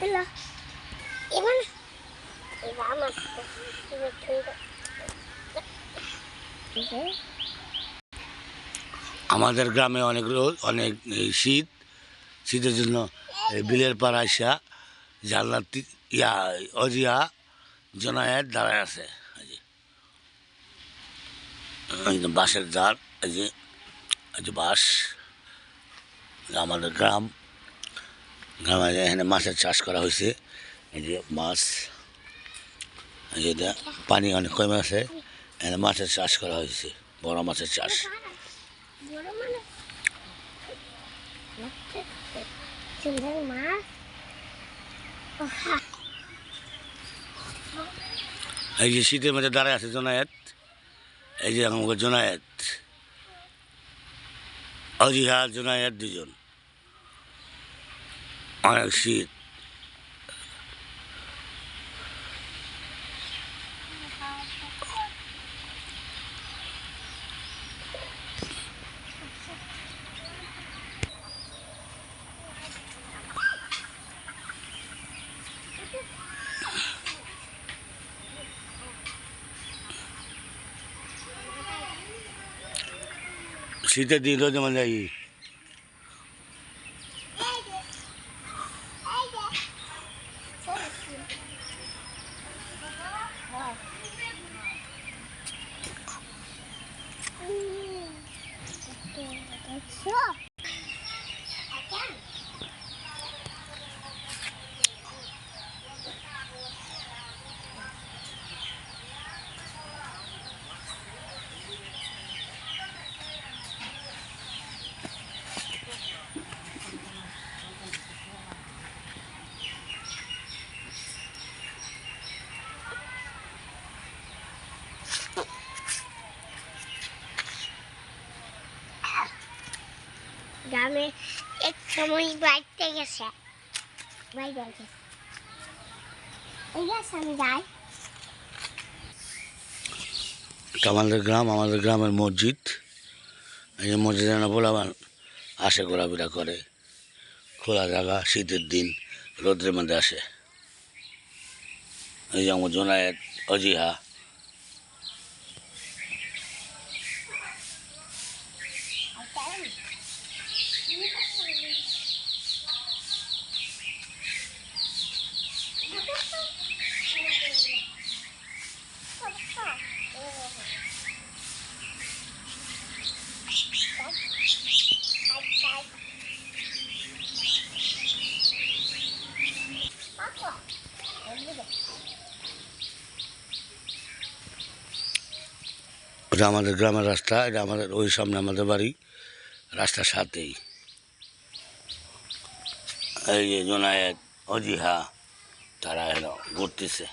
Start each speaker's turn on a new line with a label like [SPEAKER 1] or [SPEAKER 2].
[SPEAKER 1] আমার এবার ঠুনটা
[SPEAKER 2] আমাদের গ্রামে অনেক রোদ, অনেক শীত। শীতের জন্য বিলের পাড় আসা জানলার ইয়া, অজিয়া জনায়েত দাঁড়ায় আছে। বাঁশের দ্বার, এই যে এই যে বাঁশ। আমাদের গ্রাম গ্রামে এখানে মাছের চাষ করা হয়েছে। এই যে মাছ এটা পানি অনেক কমে আছে। এখানে মাছের চাষ করা হয়েছে, বড় মাছের চাষ। এই যে শীতের মধ্যে দাঁড়ায় আছে জোনায়েত। এই যে আমাকে জোনায়েত। অজিহা জোনায়েত দুজন। অনেক শীত শীতের দিন রোজ মানে এই
[SPEAKER 1] গ্রামে এক সময় বাড়িতে গেছে। গেছে। আমি যাই।
[SPEAKER 2] আমাদের গ্রাম, আমাদের গ্রামের মসজিদ। এই যে মসজিদে না বলাবান আসে, ঘোরাফেরা করে। খোলা জায়গা, শীতের দিন, রোদ্রের মধ্যে আসে। এই যে আমার জোনায়েত অজিহা। ওটা আমাদের গ্রামের রাস্তা এটা আমাদের ওই সামনে আমাদের বাড়ি, রাস্তার সাথেই। এই যে জোনায়েত অজিহা, তারা এলো, ঘুরতেছে।